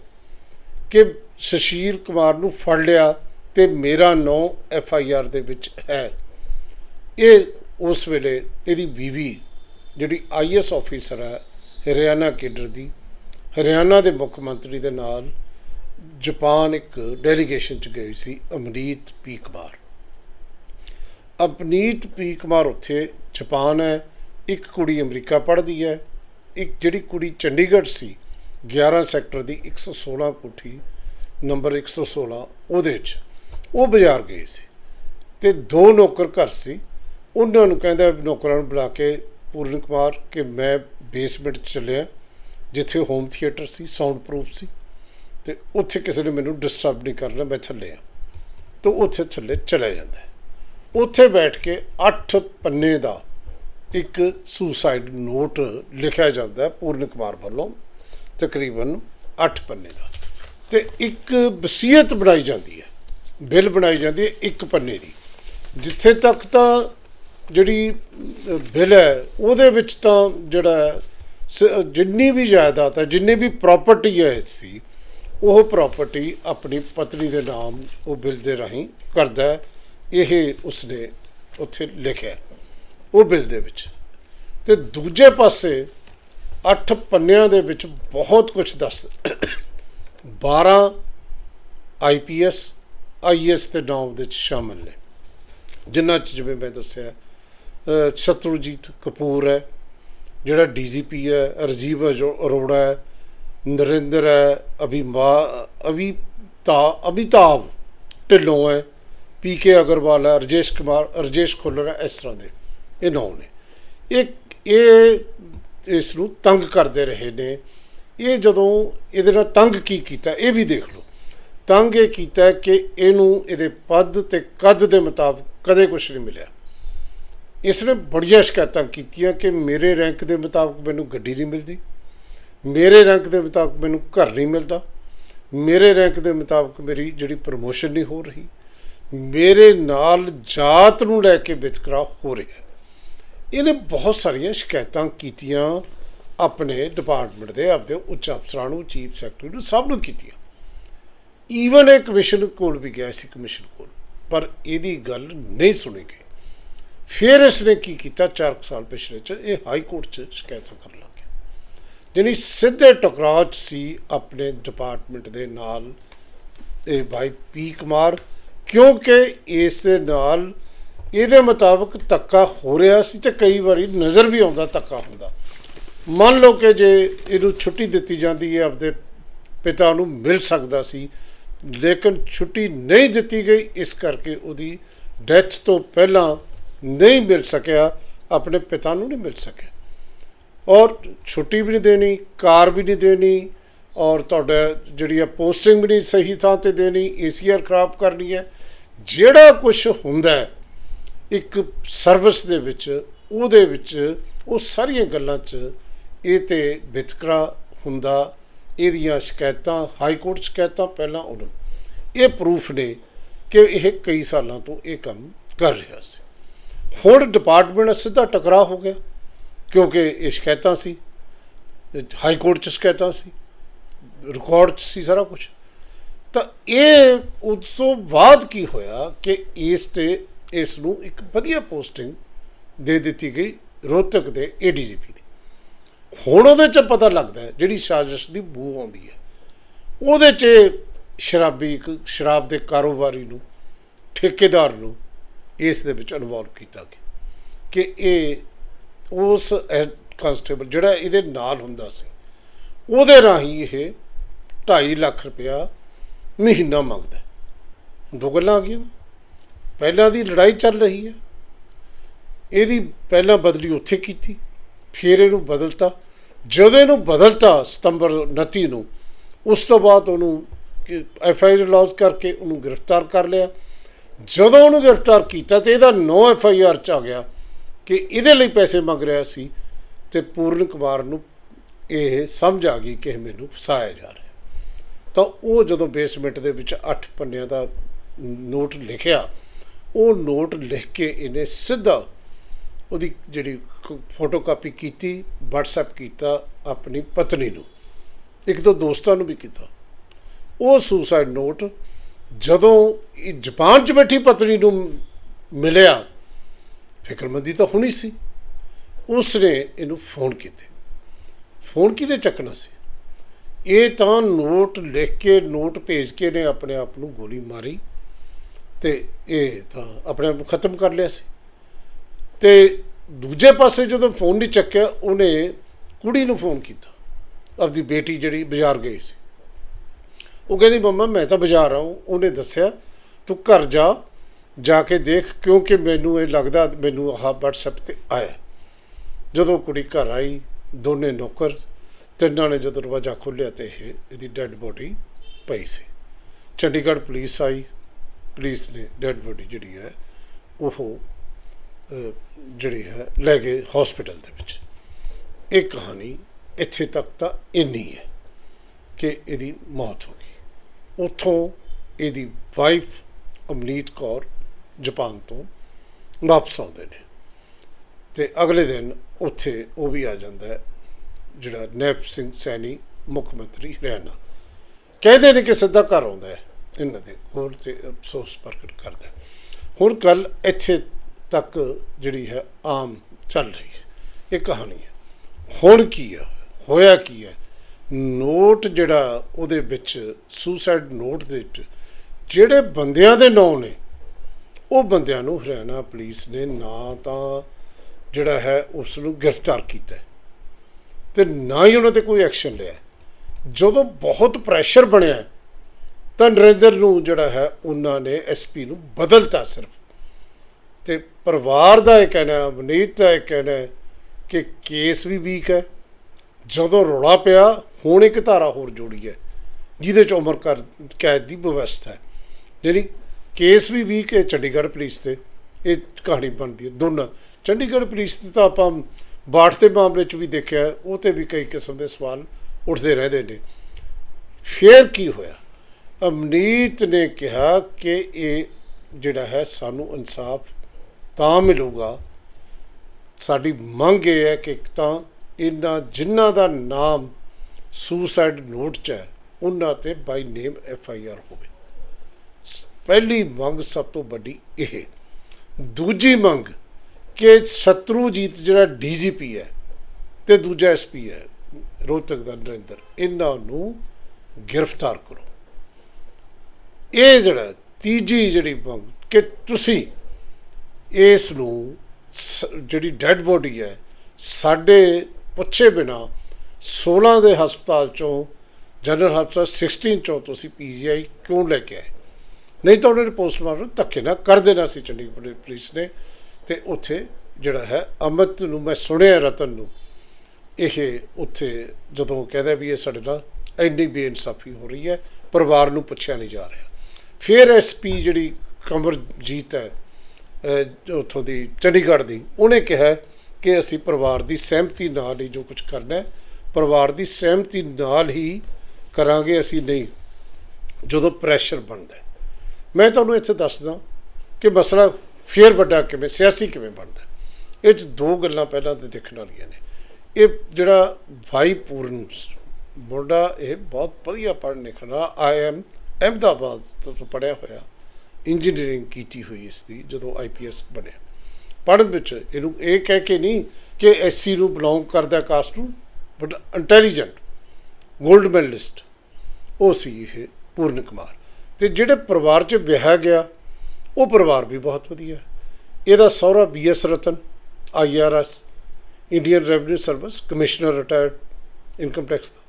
ਕਿ ਸ਼ਸ਼ੀਰ ਕੁਮਾਰ ਨੂੰ ਫੜ ਲਿਆ ਤੇ ਮੇਰਾ ਨਾਂ ਐਫ ਆਈ ਆਰ ਦੇ ਵਿੱਚ ਹੈ, ਇਹ ਉਸ ਵੇਲੇ ਇਹਦੀ ਬੀਵੀ ਜਿਹੜੀ ਆਈ ਐਸ ਆਫੀਸਰ ਹੈ, ਹਰਿਆਣਾ ਕੇਡਰ ਦੀ, ਹਰਿਆਣਾ ਦੇ ਮੁੱਖ ਮੰਤਰੀ ਦੇ ਨਾਲ ਜਾਪਾਨ ਇੱਕ ਡੈਲੀਗੇਸ਼ਨ ਚ ਗਈ ਸੀ, ਅਮਨੀਤ ਪੀ ਕੁਮਾਰ। ਅਪਨੀਤ ਪੀ ਕੁਮਾਰ ਉੱਥੇ ਜਾਪਾਨ ਹੈ, ਇੱਕ ਕੁੜੀ ਅਮਰੀਕਾ ਪੜ੍ਹਦੀ ਹੈ, ਇੱਕ ਜਿਹੜੀ ਕੁੜੀ ਚੰਡੀਗੜ੍ਹ ਸੀ 11 ਸੈਕਟਰ ਦੀ 116 ਕੋਠੀ, ਨੰਬਰ 116 ਉਹਦੇ 'ਚ। ਉਹ ਬਾਜ਼ਾਰ ਗਏ ਸੀ ਤੇ ਦੋ ਨੌਕਰ ਘਰ ਸੀ। ਉਹਨਾਂ ਨੂੰ ਕਹਿੰਦਾ ਨੌਕਰਾਂ ਨੂੰ ਬੁਲਾ ਕੇ, ਪੂਰਨ ਕੁਮਾਰ, ਕਿ ਮੈਂ ਬੇਸਮੈਂਟ 'ਚ ਚੱਲਿਆ, ਜਿੱਥੇ ਹੋਮ ਥੀਏਟਰ ਸੀ ਸਾਊਂਡ ਪ੍ਰੂਫ ਸੀ। ਤੇ ਉੱਥੇ ਕਿਸੇ ਨੇ ਮੈਨੂੰ ਡਿਸਟਰਬ ਨਹੀਂ ਕਰਨਾ, ਮੈਂ ਥੱਲੇ ਆ ਤਾਂ ਉੱਥੇ ਥੱਲੇ ਚਲਾ ਜਾਂਦਾ ਉੱਥੇ ਬੈਠ ਕੇ 8 ਪੰਨੇ ਦਾ ਇੱਕ ਸੁਸਾਈਡ ਨੋਟ ਲਿਖਿਆ ਜਾਂਦਾ ਪੂਰਨ ਕੁਮਾਰ ਵੱਲੋਂ, ਤਕਰੀਬਨ 8 ਪੰਨੇ ਦਾ। ਤੇ ਇੱਕ ਵਸੀਅਤ ਬਣਾਈ ਜਾਂਦੀ ਹੈ, ਬਿੱਲ ਬਣਾਈ ਜਾਂਦੀ ਹੈ ਇੱਕ ਪੰਨੇ ਦੀ। ਜਿੱਥੇ ਤੱਕ ਤਾਂ ਜਿਹੜੀ ਬਿੱਲ ਹੈ, ਉਹਦੇ ਵਿੱਚ ਤਾਂ ਜਿਹੜਾ ਸ- ਜਿੰਨੀ ਵੀ ਜਾਇਦਾਦ ਹੈ, ਜਿੰਨੀ ਵੀ ਪ੍ਰਾਪਰਟੀ ਹੈ ਸੀ ਉਹ ਪ੍ਰਾਪਰਟੀ ਆਪਣੀ ਪਤਨੀ ਦੇ ਨਾਮ ਉਹ ਬਿੱਲ ਦੇ ਰਾਹੀਂ ਕਰਦਾ ਇਹ ਉਸਨੇ ਉੱਥੇ ਲਿਖਿਆ ਉਹ ਬਿੱਲ ਦੇ ਵਿੱਚ। ਤੇ ਦੂਜੇ ਪਾਸੇ 8 ਪੰਨਿਆਂ ਦੇ ਵਿੱਚ ਬਹੁਤ ਕੁਝ ਦੱਸ 12 ਆਈਪੀਐਸ ਆਈਐਸ ਦੇ ਨਾਮ ਦੇ ਵਿੱਚ ਸ਼ਾਮਲ ਨੇ। ਜਿਨ੍ਹਾਂ 'ਚ ਜਿਵੇਂ ਮੈਂ ਦੱਸਿਆ, ਅਹ ਸ਼ਤਰੂਜੀਤ ਕਪੂਰ ਹੈ, ਜਿਹੜਾ ਡੀਜੀਪੀ ਹੈ, ਰਜੀਵ ਅਜੋ- ਅਰੋੜਾ ਹੈ ਨਰਿੰਦਰ ਹੈ ਅਭਿਮਾ ਅਭਿਤਾ ਅਭਿਤਾਭ ਢਿੱਲੋਂ ਹੈ, ਪੀ ਕੇ ਅਗਰਵਾਲ ਹੈ, ਰਜੇਸ਼ ਕੁਮਾਰ, ਰਜੇਸ਼ ਖੁੱਲਰ ਹੈ, ਇਸ ਤਰ੍ਹਾਂ ਦੇ, ਇਹ ਨੌ ਨੇ। ਇਹ ਇਹ ਇਸ ਨੂੰ ਤੰਗ ਕਰਦੇ ਰਹੇ ਨੇ। ਇਹ ਜਦੋਂ ਇਹਦੇ ਨਾਲ ਤੰਗ ਕੀ ਕੀਤਾ, ਇਹ ਵੀ ਦੇਖ ਲਓ। ਤੰਗ ਇਹ ਕੀਤਾ ਕਿ ਇਹਨੂੰ ਇਹਦੇ ਪਦ ਤੇ ਕੱਦ ਦੇ ਮੁਤਾਬਕ ਕਦੇ ਕੁਝ ਨਹੀਂ ਮਿਲਿਆ। ਇਸ ਨੇ ਬੜੀਆਂ ਸ਼ਿਕਾਇਤਾਂ ਕੀਤੀਆਂ ਕਿ ਮੇਰੇ ਰੈਂਕ ਦੇ ਮੁਤਾਬਕ ਮੈਨੂੰ ਗੱਡੀ ਨਹੀਂ ਮਿਲਦੀ। ਮੇਰੇ ਰੈਂਕ ਦੇ ਮੁਤਾਬਕ ਮੈਨੂੰ ਘਰ ਨਹੀਂ ਮਿਲਦਾ। ਮੇਰੇ ਰੈਂਕ ਦੇ ਮੁਤਾਬਕ ਮੇਰੀ ਜਿਹੜੀ ਪ੍ਰਮੋਸ਼ਨ ਨਹੀਂ ਹੋ ਰਹੀ। ਮੇਰੇ ਨਾਲ ਜਾਤ ਨੂੰ ਲੈ ਕੇ ਵਿਤਕਰਾ ਹੋ ਰਿਹਾ ਇਹਨੇ ਬਹੁਤ ਸਾਰੀਆਂ ਸ਼ਿਕਾਇਤਾਂ ਕੀਤੀਆਂ ਆਪਣੇ ਡਿਪਾਰਟਮੈਂਟ ਦੇ, ਆਪਦੇ ਉੱਚ ਅਫਸਰਾਂ ਨੂੰ ਚੀਫ ਸੈਕਟਰੀ ਨੂੰ, ਸਭ ਨੂੰ ਕੀਤੀਆਂ। ਈਵਨ ਇਹ ਕਮਿਸ਼ਨ ਕੋਲ ਵੀ ਗਿਆ ਸੀ ਕਮਿਸ਼ਨ ਕੋਲ। ਪਰ ਇਹਦੀ ਗੱਲ ਨਹੀਂ ਸੁਣੀ ਗਈ। ਫਿਰ ਇਸਨੇ ਕੀ ਕੀਤਾ? 4 ਸਾਲ ਪਿਛਲੇ ਚ ਇਹ ਹਾਈ ਕੋਰਟ ਚ ਸ਼ਿਕਾਇਤਾਂ ਕਰ ਲੱਗ ਜਿਹੜੀ ਸਿੱਧੇ ਟਕਰਾਅ 'ਚ ਸੀ ਆਪਣੇ ਡਿਪਾਰਟਮੈਂਟ ਦੇ ਨਾਲ ਇਹ ਭਾਈ ਪੀ ਕੁਮਾਰ, ਕਿਉਂਕਿ ਇਸ ਦੇ ਨਾਲ ਇਹਦੇ ਮੁਤਾਬਕ ਧੱਕਾ ਹੋ ਰਿਹਾ ਸੀ ਤੇ ਕਈ ਵਾਰੀ ਨਜ਼ਰ ਵੀ ਆਉਂਦਾ ਧੱਕਾ ਹੁੰਦਾ। ਮੰਨ ਲਓ ਕਿ ਜੇ ਇਹਨੂੰ ਛੁੱਟੀ ਦਿੱਤੀ ਜਾਂਦੀ ਹੈ, ਆਪਦੇ ਪਿਤਾ ਨੂੰ ਮਿਲ ਸਕਦਾ ਸੀ, ਲੇਕਿਨ ਛੁੱਟੀ ਨਹੀਂ ਦਿੱਤੀ ਗਈ, ਇਸ ਕਰਕੇ ਉਹਦੀ ਡੈਥ ਤੋਂ ਪਹਿਲਾਂ ਨਹੀਂ ਮਿਲ ਸਕਿਆ, ਆਪਣੇ ਪਿਤਾ ਨੂੰ ਨਹੀਂ ਮਿਲ ਸਕਿਆ। ਔਰ ਛੁੱਟੀ ਵੀ ਨਹੀਂ ਦੇਣੀ, ਕਾਰ ਵੀ ਨਹੀਂ ਦੇਣੀ ਔਰ ਤੁਹਾਡਾ ਜਿਹੜੀ ਆ ਪੋਸਟਿੰਗ ਵੀ ਨਹੀਂ ਸਹੀ ਥਾਂ ਤੇ ਦੇਣੀ ਏਸੀਆਰ ਖਰਾਬ ਕਰਨੀ ਹੈ। ਜਿਹੜਾ ਕੁਝ ਹੁੰਦਾ ਇੱਕ ਸਰਵਿਸ ਦੇ ਵਿੱਚ, ਉਹਦੇ ਵਿੱਚ ਉਹ ਸਾਰੀਆਂ ਗੱਲਾਂ 'ਚ ਇਹ ਤੇ ਵਿਤਕਰਾ ਹੁੰਦਾ, ਇਹਦੀਆਂ ਸ਼ਿਕਾਇਤਾਂ ਹਾਈ ਕੋਰਟ ਸ਼ਿਕਾਇਤਾਂ ਪਹਿਲਾਂ ਉਹਨਾਂ ਇਹ ਪ੍ਰੂਫ ਨੇ ਕਿ ਇਹ ਕਈ ਸਾਲਾਂ ਤੋਂ ਇਹ ਕੰਮ ਕਰ ਰਿਹਾ ਸੀ। ਹੁਣ ਡਿਪਾਰਟਮੈਂਟ ਸਿੱਧਾ ਟਕਰਾਅ ਹੋ ਗਿਆ। ਕਿਉਂਕਿ ਇਹ ਸ਼ਿਕਾਇਤਾਂ ਸੀ, ਹਾਈ ਕੋਰਟ ਚ ਸ਼ਿਕਾਇਤਾਂ ਸੀ, ਰਿਕਾਰਡ ਚ ਸੀ ਸਾਰਾ ਕੁਝ ਤਾਂ ਇਹ ਉਸ ਤੋਂ ਬਾਅਦ ਕੀ ਹੋਇਆ ਕਿ ਇਸ ਤੇ ਇਸ ਨੂੰ ਇੱਕ ਵਧੀਆ ਪੋਸਟਿੰਗ ਦੇ ਦਿੱਤੀ ਗਈ ਰੋਹਤਕ ਦੇ ਏਡੀਜੀਪੀ ਦੀ। ਹੁਣ ਉਹਦੇ ਚ ਪਤਾ ਲੱਗਦਾ ਜਿਹੜੀ ਸਾਜ਼ਿਸ਼ ਦੀ ਬੂ ਆਉਂਦੀ ਹੈ। ਉਹਦੇ 'ਚ ਸ਼ਰਾਬੀ ਇੱਕ ਸ਼ਰਾਬ ਦੇ ਕਾਰੋਬਾਰੀ ਨੂੰ, ਠੇਕੇਦਾਰ ਨੂੰ ਇਸ ਦੇ ਵਿੱਚ ਇਨਵੋਲਵ ਕੀਤਾ ਗਿਆ ਕਿ ਇਹ ਉਸ ਕਾਂਸਟੇਬਲ ਜਿਹੜਾ ਇਹਦੇ ਨਾਲ ਹੁੰਦਾ ਸੀ, ਉਹਦੇ ਰਾਹੀਂ ਇਹ 2.5 ਲੱਖ ਰੁਪਇਆ ਮਹੀਨਾ ਮੰਗਦਾ। ਦੋ ਗੱਲਾਂ ਆ ਗਈਆਂ। ਪਹਿਲਾਂ ਦੀ ਲੜਾਈ ਚੱਲ ਰਹੀ ਹੈ। ਇਹਦੀ ਪਹਿਲਾਂ ਬਦਲੀ ਉੱਥੇ ਕੀਤੀ, ਫਿਰ ਇਹਨੂੰ ਬਦਲਤਾ। ਜਦੋਂ ਇਹਨੂੰ ਬਦਲਤਾ ਸਤੰਬਰ 29 ਨੂੰ, ਉਸ ਤੋਂ ਬਾਅਦ ਉਹਨੂੰ ਐਫ ਆਈ ਆਰ ਲੌਂਚ ਕਰਕੇ ਉਹਨੂੰ ਗ੍ਰਿਫਤਾਰ ਕਰ ਲਿਆ। ਜਦੋਂ ਉਹਨੂੰ ਗ੍ਰਿਫਤਾਰ ਕੀਤਾ ਤੇ ਇਹਦਾ 9 ਐਫ ਆਈ ਆਰ ਚ ਆ ਗਿਆ। ਕਿ ਇਹਦੇ ਲਈ ਪੈਸੇ ਮੰਗ ਰਿਹਾ ਸੀ ਤੇ ਪੂਰਨ ਕੁਮਾਰ ਨੂੰ ਇਹ ਸਮਝ ਆ ਗਈ ਕਿ ਮੈਨੂੰ ਫਸਾਇਆ ਜਾ ਰਿਹਾ। ਤਾਂ ਉਹ ਜਦੋਂ ਬੇਸਮੈਂਟ ਦੇ ਵਿੱਚ 8 ਪੰਨਿਆਂ ਦਾ ਨੋਟ ਲਿਖਿਆ, ਉਹ ਨੋਟ ਲਿਖ ਕੇ ਇਹਨੇ ਸਿੱਧਾ ਉਹਦੀ ਜਿਹੜੀ ਫੋਟੋਕਾਪੀ ਕੀਤੀ, WhatsApp ਕੀਤਾ ਆਪਣੀ ਪਤਨੀ ਨੂੰ, ਇੱਕ ਦੋ ਦੋਸਤਾਂ ਨੂੰ ਵੀ ਕੀਤਾ। ਉਹ ਸੁਸਾਈਡ ਨੋਟ ਜਦੋਂ ਇਹ ਜਾਪਾਨ 'ਚ ਬੈਠੀ ਪਤਨੀ ਨੂੰ ਮਿਲਿਆ ਫਿਕਰਮੰਦੀ ਤਾਂ ਹੋਣੀ ਸੀ। ਉਸਨੇ ਇਹਨੂੰ ਫੋਨ ਕੀਤੇ। ਫੋਨ ਕਿਹਦੇ ਚੱਕਣਾ ਸੀ? ਇਹ ਤਾਂ ਨੋਟ ਲਿਖ ਕੇ, ਨੋਟ ਭੇਜ ਕੇ ਨੇ ਆਪਣੇ ਆਪ ਨੂੰ ਗੋਲੀ ਮਾਰੀ ਤੇ ਇਹ ਤਾਂ ਆਪਣੇ ਆਪ ਨੂੰ ਖਤਮ ਕਰ ਲਿਆ ਸੀ। ਤੇ ਦੂਜੇ ਪਾਸੇ ਜਦੋਂ ਫੋਨ ਨਹੀਂ ਚੱਕਿਆ, ਉਹਨੇ ਕੁੜੀ ਨੂੰ ਫੋਨ ਕੀਤਾ। ਆਪਦੀ ਬੇਟੀ ਜਿਹੜੀ ਬਾਜ਼ਾਰ ਗਈ ਸੀ। ਉਹ ਕਹਿੰਦੀ, ਮੰਮਾ, ਮੈਂ ਤਾਂ ਬਾਜ਼ਾਰ ਆਉਂ। ਉਹਨੇ ਦੱਸਿਆ, ਤੂੰ ਘਰ ਜਾ ਜਾ ਕੇ ਦੇਖ, ਕਿਉਂਕਿ ਮੈਨੂੰ ਇਹ ਲੱਗਦਾ, ਮੈਨੂੰ ਆਹ WhatsApp ਤੇ ਆਇਆ। ਜਦੋਂ ਕੁੜੀ ਘਰ ਆਈ, ਦੋਨੇ ਨੌਕਰ ਤਿੰਨਾਂ ਨੇ ਜਦੋਂ ਦਰਵਾਜ਼ਾ ਖੋਲ੍ਹਿਆ ਤੇ ਇਹ, ਇਹਦੀ ਡੈੱਡ ਬੋਡੀ ਪਈ ਸੀ। ਚੰਡੀਗੜ੍ਹ ਪੁਲਿਸ ਆਈ, ਪੁਲਿਸ ਨੇ ਡੈੱਡ ਬੋਡੀ ਜਿਹੜੀ ਹੈ, ਉਹ ਜਿਹੜੀ ਹੈ, ਲੈ ਗਏ ਹਸਪੀਟਲ ਦੇ ਵਿੱਚ। ਇਹ ਕਹਾਣੀ ਇੱਥੇ ਤੱਕ ਤਾਂ ਇੰਨੀ ਹੈ ਕਿ ਇਹਦੀ ਮੌਤ ਹੋ ਗਈ। ਉੱਥੋਂ ਇਹਦੀ ਵਾਈਫ ਅਮਨੀਤ ਕੌਰ ਜਾਪਾਨ ਤੋਂ ਵਾਪਸ ਆਉਂਦੇ ਨੇ। ਤੇ ਅਗਲੇ ਦਿਨ ਉੱਥੇ ਉਹ ਵੀ ਆ ਜਾਂਦਾ ਜਿਹੜਾ ਨੈਪ ਸਿੰਘ ਸੈਣੀ ਮੁੱਖ ਮੰਤਰੀ ਹਰਿਆਣਾ ਕਹਿੰਦੇ ਨੇ ਕਿ ਸਿੱਧਾ ਘਰ ਆਉਂਦਾ ਹੈ ਇਹਨਾਂ ਦੇ ਹੋਰ ਤੇ ਅਫਸੋਸ ਪ੍ਰਗਟ ਕਰਦਾ ਹੁਣ ਕੱਲ ਇੱਥੇ ਤੱਕ ਜਿਹੜੀ ਹੈ ਆਮ ਚੱਲ ਰਹੀ ਇਹ ਕਹਾਣੀ ਹੈ। ਹੁਣ ਕੀ ਹੈ, ਹੋਇਆ ਕੀ ਹੈ? ਨੋਟ ਜਿਹੜਾ ਉਹਦੇ ਵਿੱਚ ਸੁਸਾਈਡ ਨੋਟ ਦੇ ਵਿੱਚ ਜਿਹੜੇ ਬੰਦਿਆਂ ਦੇ ਨਾਂ ਨੇ ਉਹ ਬੰਦਿਆਂ ਨੂੰ ਹਰਿਆਣਾ ਪੁਲਿਸ ਨੇ ਨਾ ਤਾਂ ਜਿਹੜਾ ਹੈ ਉਸ ਨੂੰ ਗ੍ਰਿਫਤਾਰ ਕੀਤਾ ਹੈ ਤੇ ਨਾ ਹੀ ਉਹਨਾਂ ਤੇ ਕੋਈ ਐਕਸ਼ਨ ਲਿਆ ਜਦੋਂ ਬਹੁਤ ਪ੍ਰੈਸ਼ਰ ਬਣਿਆ ਤਾਂ ਨਰਿੰਦਰ ਨੂੰ ਜਿਹੜਾ ਹੈ ਉਹਨਾਂ ਨੇ ਐਸਪੀ ਨੂੰ ਬਦਲਤਾ ਸਿਰਫ। ਤੇ ਪਰਿਵਾਰ ਦਾ ਇਹ ਕਹਿਣਾ ਹੈ, ਅਵਨੀਤ ਦਾ ਇਹ ਕਹਿਣਾ ਕਿ ਕੇਸ ਵੀ ਵੀਕ ਹੈ। ਜਦੋਂ ਰੌਲਾ ਪਿਆ ਹੁਣ ਇੱਕ ਧਾਰਾ ਹੋਰ ਜੋੜੀ ਹੈ ਜਿਹਦੇ ਚ ਉਮਰ ਕਰ ਕੈਦ ਦੀ ਵਿਵਸਥਾ ਹੈ। ਜਿਹੜੀ ਕੇਸ ਵੀ ਵੀਕ ਹੈ ਚੰਡੀਗੜ੍ਹ ਪੁਲਿਸ ਤੇ, ਇਹ ਕਹਾਣੀ ਬਣਦੀ ਹੈ, ਦੋਨਾਂ। ਚੰਡੀਗੜ੍ਹ ਪੁਲਿਸ ਤੇ ਤਾਂ ਆਪਾਂ ਬਾੜ ਦੇ ਮਾਮਲੇ 'ਚ ਵੀ ਦੇਖਿਆ, ਉਹ ਤੇ ਵੀ ਕਈ ਕਿਸਮ ਦੇ ਸਵਾਲ ਉੱਠਦੇ ਰਹਿੰਦੇ ਨੇ। ਫੇਰ ਕੀ ਹੋਇਆ? ਅਮਨੀਤ ਨੇ ਕਿਹਾ ਕਿ ਇਹ ਜਿਹੜਾ ਹੈ, ਸਾਨੂੰ ਇਨਸਾਫ ਤਾਂ ਮਿਲੂਗਾ। ਸਾਡੀ ਮੰਗ ਇਹ ਹੈ ਕਿ ਇੱਕ ਤਾਂ ਇਹਨਾਂ ਜਿਨ੍ਹਾਂ ਦਾ ਨਾਮ ਸੁਸਾਈਡ ਨੋਟ 'ਚ ਹੈ, ਉਹਨਾਂ ਤੇ ਬਾਈ ਨੇਮ ਐਫ ਆਈ ਆਰ ਹੋਵੇ। ਸ- ਪਹਿਲੀ ਮੰਗ ਸਭ ਤੋਂ ਵੱਡੀ ਇਹ। ਦੂਜੀ ਮੰਗ ਕਿ ਸ਼ਤਰੂਜੀਤ ਜਿਹੜਾ ਡੀਜੀਪੀ ਹੈ ਤੇ ਦੂਜਾ ਐਸਪੀ ਹੈ, ਰੋਹਤਕ ਦਾ ਨਰਿੰਦਰ, ਇਹਨਾਂ ਨੂੰ ਗ੍ਰਿਫਤਾਰ ਕਰੋ। ਇਹ ਜਿਹੜਾ ਤੀਜੀ ਜਿਹੜੀ ਮੰਗ ਕਿ ਤੁਸੀਂ ਇਸ ਨੂੰ ਸ- ਜਿਹੜੀ ਡੈੱਡ ਬੋਡੀ ਹੈ, ਸਾਡੇ ਪੁੱਛੇ ਬਿਨਾ 16 ਦੇ ਹਸਪਤਾਲ ਚੋਂ, ਜਨਰਲ ਹਸਪਤਾਲ 16 ਚੋਂ ਤੁਸੀਂ ਪੀਜੀਆਈ ਕਿਉਂ ਲੈ ਕੇ ਆਏ? ਨਹੀਂ ਤਾਂ ਉਹਨਾਂ ਨੇ ਪੋਸਟਮਾਰਟਮ ਧੱਕੇ ਨਾਲ ਕਰ ਦੇਣਾ ਸੀ ਚੰਡੀਗੜ੍ਹ ਪੁਲਿਸ ਨੇ। ਤੇ ਉੱਥੇ ਜਿਹੜਾ ਹੈ ਅਮਿਤ ਨੂੰ ਮੈਂ ਸੁਣਿਆ ਰਤਨ ਨੂੰ ਇਹ ਉੱਥੇ ਜਦੋਂ ਕਹਿੰਦਾ ਵੀ ਇਹ ਸਾਡੇ ਨਾਲ ਇੰਨੀ ਬੇਇਨਸਾਫੀ ਹੋ ਰਹੀ ਹੈ ਪਰਿਵਾਰ ਨੂੰ ਪੁੱਛਿਆ ਨਹੀਂ ਜਾ ਰਿਹਾ। ਫਿਰ ਐਸਪੀ ਜਿਹੜੀ ਕਮਰਜੀਤ ਹੈ ਅਹ, ਉੱਥੋਂ ਦੀ ਚੰਡੀਗੜ੍ਹ ਦੀ ਉਹਨੇ ਕਿਹਾ ਕਿ ਅਸੀਂ ਪਰਿਵਾਰ ਦੀ ਸਹਿਮਤੀ ਨਾਲ ਹੀ ਜੋ ਕੁਝ ਕਰਨਾ ਹੈ ਪਰਿਵਾਰ ਦੀ ਸਹਿਮਤੀ ਨਾਲ ਹੀ ਕਰਾਂਗੇ ਅਸੀਂ ਨਹੀਂ ਜਦੋਂ ਪ੍ਰੈਸ਼ਰ ਬਣਦਾ ਮੈਂ ਤੁਹਾਨੂੰ ਇੱਥੇ ਦੱਸਦਾ ਕਿ ਮਸਲਾ ਫੇਰ ਵੱਡਾ ਕਿਵੇਂ, ਸਿਆਸੀ ਕਿਵੇਂ ਬਣਦਾ ਇਹ 'ਚ ਦੋ ਗੱਲਾਂ ਪਹਿਲਾਂ ਤੇ ਦੇਖਣ ਵਾਲੀਆਂ ਨੇ। ਇਹ ਜਿਹੜਾ ਭਾਈ ਪੂਰਨ ਮੁੰਡਾ, ਇਹ ਬਹੁਤ ਵਧੀਆ ਪੜ੍ਹਨ ਲਿਖਣ ਵਾਲਾ ਆਈ ਐਮ ਅਹਿਮਦਾਬਾਦ ਤੋਂ ਪੜਿਆ ਹੋਇਆ ਇੰਜੀਨੀਅਰਿੰਗ ਕੀਤੀ ਹੋਈ ਇਸ ਦੀ, ਜਦੋਂ ਆਈਪੀਐਸ ਬਣਿਆ। ਪੜ੍ਹਨ ਵਿੱਚ ਇਹਨੂੰ ਇਹ ਕਹਿ ਕੇ ਨਹੀਂ ਕਿ ਐਸਸੀ ਨੂੰ ਬਿਲੋਂਗ ਕਰਦਾ ਕਾਸਟ ਨੂੰ ਬਟ ਇੰਟੈਲੀਜੈਂਟ 골ਡ ਮੈਡਲਿਸਟ ਉਹ ਸੀ ਇਹ ਪੂਰਨ ਕੁਮਾਰ। ਤੇ ਜਿਹੜੇ ਪਰਿਵਾਰ 'ਚ ਵਿਆਹਿਆ ਗਿਆ, ਉਹ ਪਰਿਵਾਰ ਵੀ ਬਹੁਤ ਵਧੀਆ ਇਹਦਾ ਸਹੁਰਾ BS Ratan IRS Indian revenue service, commissioner retired, income tax ਦਾ।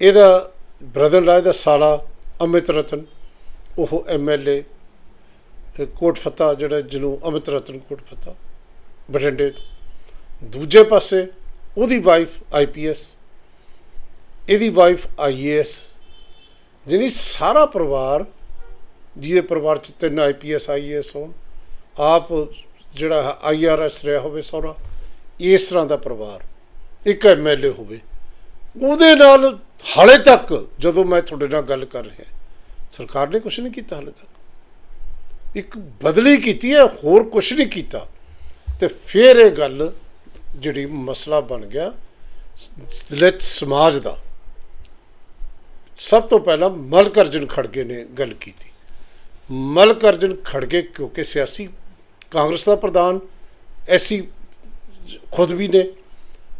ਇਹਦਾ ਬ੍ਰਦਰ ਰਾਜ ਦਾ ਸਾਲਾ ਅਮਿਤ ਰਤਨ, ਉਹ ਐਮਐਲਏ ਕੋਟ ਫਤਿਹ ਜਿਹੜਾ ਜਿਹਨੂੰ ਅਮਿਤ ਰਤਨ ਕੋਟ ਫਤਿਹ ਬਠਿੰਡੇ ਤੋਂ। ਦੂਜੇ ਪਾਸੇ ਉਹਦੀ ਵਾਈਫ ਆਈਪੀਐਸ ਇਹਦੀ ਵਾਈਫ ਆਈਏਐਸ ਜਿਹਨੀ ਸਾਰਾ ਪਰਿਵਾਰ ਜਿਹਦੇ ਪਰਿਵਾਰ ਚ ਤਿੰਨ ਆਈਪੀਐਸ ਆਈਏਐਸ ਹੋਣ, ਆਪ ਜਿਹੜਾ ਆਈਆਰਐਸ ਰਿਹਾ ਹੋਵੇ ਸਹੁਰਾ ਇਸ ਤਰ੍ਹਾਂ ਦਾ ਪਰਿਵਾਰ, ਇੱਕ ਐਮਐਲਏ ਹੋਵੇ। ਉਹਦੇ ਨਾਲ ਹਾਲੇ ਤੱਕ ਜਦੋਂ ਮੈਂ ਤੁਹਾਡੇ ਨਾਲ ਗੱਲ ਕਰ ਰਿਹਾ, ਸਰਕਾਰ ਨੇ ਕੁਝ ਨਹੀਂ ਕੀਤਾ ਹਾਲੇ ਤੱਕ। ਇੱਕ ਬਦਲੀ ਕੀਤੀ ਹੈ, ਹੋਰ ਕੁਝ ਨਹੀਂ ਕੀਤਾ। ਤੇ ਫਿਰ ਇਹ ਗੱਲ ਜਿਹੜੀ ਮਸਲਾ ਬਣ ਗਿਆ ਦਲਿਤ ਸਮਾਜ ਦਾ। ਸਭ ਤੋਂ ਪਹਿਲਾਂ ਮਲਕ ਅਰਜਨ ਖੜਗੇ ਨੇ ਗੱਲ ਕੀਤੀ। ਮਲਕ ਅਰਜਨ ਖੜਗੇ ਕਿਉਂਕਿ ਸਿਆਸੀ ਕਾਂਗਰਸ ਦਾ ਪ੍ਰਧਾਨ, ਐਸੀ ਖੁਦ ਵੀ ਨੇ।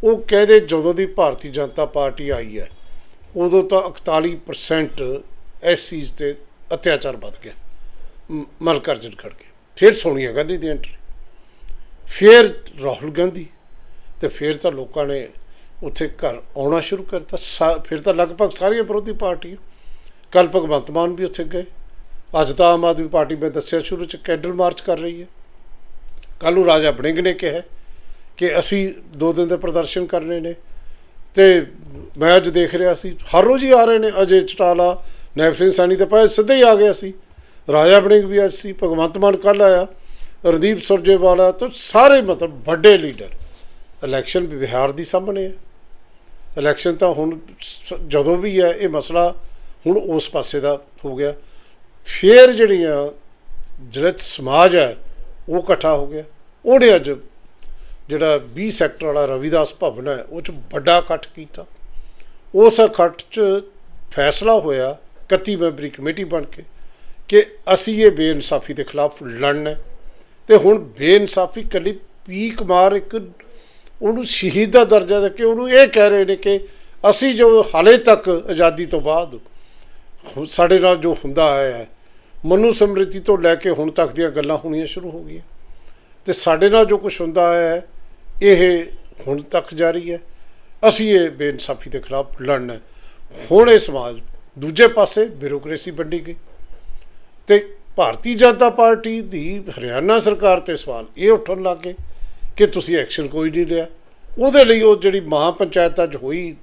ਉਹ ਕਹਿੰਦੇ ਜਦੋਂ ਦੀ ਭਾਰਤੀ ਜਨਤਾ ਪਾਰਟੀ ਆਈ ਹੈ, ਉਦੋਂ ਤਾਂ 41% ਐਸਸੀਜ਼ ਤੇ ਅਤਿਆਚਾਰ ਵੱਧ ਗਿਆ, ਮ- ਮਲਕ ਖੜਗੇ। ਫਿਰ ਸੋਨੀਆ ਗਾਂਧੀ ਦੀ ਐਂਟਰੀ ਫਿਰ ਰਾਹੁਲ ਗਾਂਧੀ ਤੇ ਫਿਰ ਤਾਂ ਲੋਕਾਂ ਨੇ ਉੱਥੇ ਘਰ ਆਉਣਾ ਸ਼ੁਰੂ ਕਰਤਾ। ਸਾ- ਫਿਰ ਤਾਂ ਲਗਭਗ ਸਾਰੀਆਂ ਵਿਰੋਧੀ ਪਾਰਟੀਆਂ ਕੱਲ ਭਗਵੰਤ ਮਾਨ ਵੀ ਉੱਥੇ ਗਏ। ਅੱਜ ਤਾਂ ਆਮ ਆਦਮੀ ਪਾਰਟੀ, ਮੈਂ ਦੱਸਿਆ ਸ਼ੁਰੂ ਚ ਕੈਂਡਲ ਮਾਰਚ ਕਰ ਰਹੀ ਹੈ। ਕੱਲ ਨੂੰ ਰਾਜਾ ਬੜਿੰਗ ਨੇ ਕਿਹਾ ਕਿ ਅਸੀਂ ਦੋ ਦਿਨ ਦੇ ਪ੍ਰਦਰਸ਼ਨ ਕਰਨੇ ਨੇ। ਤੇ ਮੈਂ ਅੱਜ ਦੇਖ ਰਿਹਾ ਸੀ, ਹਰ ਰੋਜ਼ ਹੀ ਆ ਰਹੇ ਨੇ। ਅਜੇ ਚਟਾਲਾ ਨੈਬ ਸਿੰਘ ਸਾਨੀ ਤੇ ਪਏ ਸਿੱਧੇ ਹੀ ਆ ਗਿਆ ਸੀ। ਰਾਜਾ ਬੜਿੰਗ ਵੀ ਅੱਜ ਸੀ, ਭਗਵੰਤ ਮਾਨ ਕੱਲ ਆਇਆ। ਰਣਦੀਪ ਸੁਰਜੇਵਾਲਾ, ਤੋਂ ਸਾਰੇ ਮਤਲਬ ਵੱਡੇ ਲੀਡਰ। ਇਲੈਕਸ਼ਨ ਵੀ ਬਿਹਾਰ ਦੀ ਸਾਹਮਣੇ ਹੈ। ਇਲੈਕਸ਼ਨ ਤਾਂ ਹੁਣ ਜਦੋਂ ਵੀ ਹੈ ਇਹ ਮਸਲਾ ਹੁਣ ਉਸ ਪਾਸੇ ਦਾ ਹੋ ਗਿਆ। ਫੇਰ ਜਿਹੜੀਆਂ, ਜਿਹੜਾ ਸਮਾਜ ਹੈ, ਉਹ ਇਕੱਠਾ ਹੋ ਗਿਆ। ਉਹਨੇ ਅੱਜ ਜਿਹੜਾ 20 ਸੈਕਟਰ ਵਾਲਾ ਰਵਿਦਾਸ ਭਵਨ ਹੈ, ਉਹ ਚ ਵੱਡਾ ਇਕੱਠ ਕੀਤਾ। ਉਸ ਇਕੱਠ ਚ ਫੈਸਲਾ ਹੋਇਆ 31 ਮੈਂਬਰੀ ਕਮੇਟੀ ਬਣ ਕੇ ਕਿ ਅਸੀਂ ਇਹ ਬੇਇਨਸਾਫੀ ਦੇ ਖਿਲਾਫ ਲੜਨਾ ਹੈ। ਤੇ ਹੁਣ ਬੇਇਨਸਾਫੀ ਕੱਲੀ ਪੀ ਕੁਮਾਰ ਇੱਕ ਉਹਨੂੰ ਸ਼ਹੀਦ ਦਾ ਦਰਜਾ ਦੇ ਕੇ ਉਹਨੂੰ ਇਹ ਕਹਿ ਰਹੇ ਨੇ ਕਿ ਅਸੀਂ ਜੋ ਹਾਲੇ ਤੱਕ ਆਜ਼ਾਦੀ ਤੋਂ ਬਾਅਦ ਹੁਣ ਸਾਡੇ ਨਾਲ ਜੋ ਹੁੰਦਾ ਆਇਆ ਹੈ, ਮਨੂ ਸਮ੍ਰਿਤੀ ਤੋਂ ਲੈ ਕੇ ਹੁਣ ਤੱਕ ਦੀਆਂ ਗੱਲਾਂ ਹੋਣੀਆਂ ਸ਼ੁਰੂ ਹੋ ਗਈਆਂ। ਤੇ ਸਾਡੇ ਨਾਲ ਜੋ ਕੁਝ ਹੁੰਦਾ ਆਇਆ ਹੈ, ਇਹ ਹੁਣ ਤੱਕ ਜਾਰੀ ਹੈ। ਅਸੀਂ ਇਹ ਬੇਇਨਸਾਫੀ ਦੇ ਖਿਲਾਫ ਲੜਨਾ ਹੁਣ ਇਹ ਸਮਾਜ ਦੂਜੇ ਪਾਸੇ ਬਿਊਰੋਕ੍ਰੇਸੀ ਵੰਡੀ ਗਈ। ਤੇ ਭਾਰਤੀ ਜਨਤਾ ਪਾਰਟੀ ਦੀ ਹਰਿਆਣਾ ਸਰਕਾਰ ਤੇ ਸਵਾਲ ਇਹ ਉੱਠਣ ਲੱਗੇ ਕਿ ਤੁਸੀਂ ਐਕਸ਼ਨ ਕੋਈ ਨਹੀਂ ਲਿਆ। ਉਹਦੇ ਲਈ ਉਹ ਜਿਹੜੀ ਮਹਾ ਪੰਚਾਇਤ ਅੱਜ ਹੋਈ